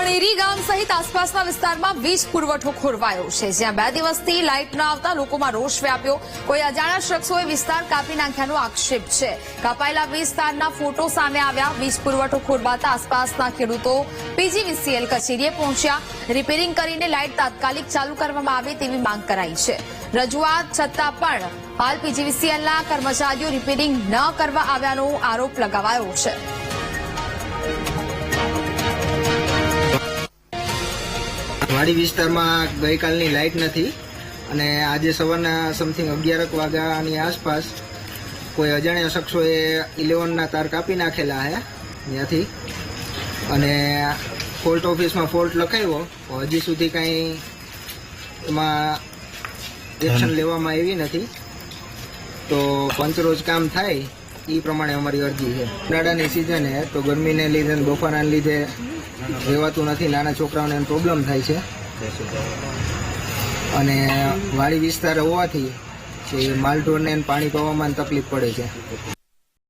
કણેરી ગામ સહિત આસપાસના વિસ્તારમાં વીજ પુરવઠો ખોરવાયો છે. જ્યાં બે દિવસથી લાઇટ ન આવતા લોકોમાં રોષ વ્યાપ્યો. કોઈ અજાણ્યા શખ્સોએ વિસ્તાર કાપી નાખ્યાનો આક્ષેપ છે. કાપાયેલા વીજ તારના ફોટો સામે આવ્યા. વીજ પુરવઠો ખોરવાતા આસપાસના ખેડૂતો પીજીવીસીએલ કચેરીએ પહોંચ્યા. રિપેરિંગ કરીને લાઇટ તાત્કાલિક ચાલુ કરવામાં આવે તેવી માંગ કરાઈ છે. રજૂઆત છતાં પણ હાલ પીજીવીસીએલના કર્મચારીઓ રિપેરિંગ ન કરવા આવ્યાનો આરોપ લગાવાયો છે. વાડી વિસ્તારમાં ગઈકાલની લાઇટ નથી અને આજે સવારના સમથિંગ અગિયારક વાગ્યાની આસપાસ કોઈ અજાણ્યા શખ્સોએ ઇલેવનના તાર કાપી નાખેલા છે ત્યાંથી. અને ફોલ્ટ ઓફિસમાં ફોલ્ટ લખાવ્યો પણ હજી સુધી કાંઈ એમાં એક્શન લેવામાં આવી નથી. તો પંચરોજ કામ થાય એ પ્રમાણે અમારી અરજી છે. ઉનાળાની સિઝન છે તો ગરમીને લીધે બફારાને લીધે રહેવાતું નથી, નાના છોકરાઓને પ્રોબ્લેમ થાય છે. અને વાડી વિસ્તાર હોવાથી માલઢોરને પાણી પાવામાં તકલીફ પડે છે.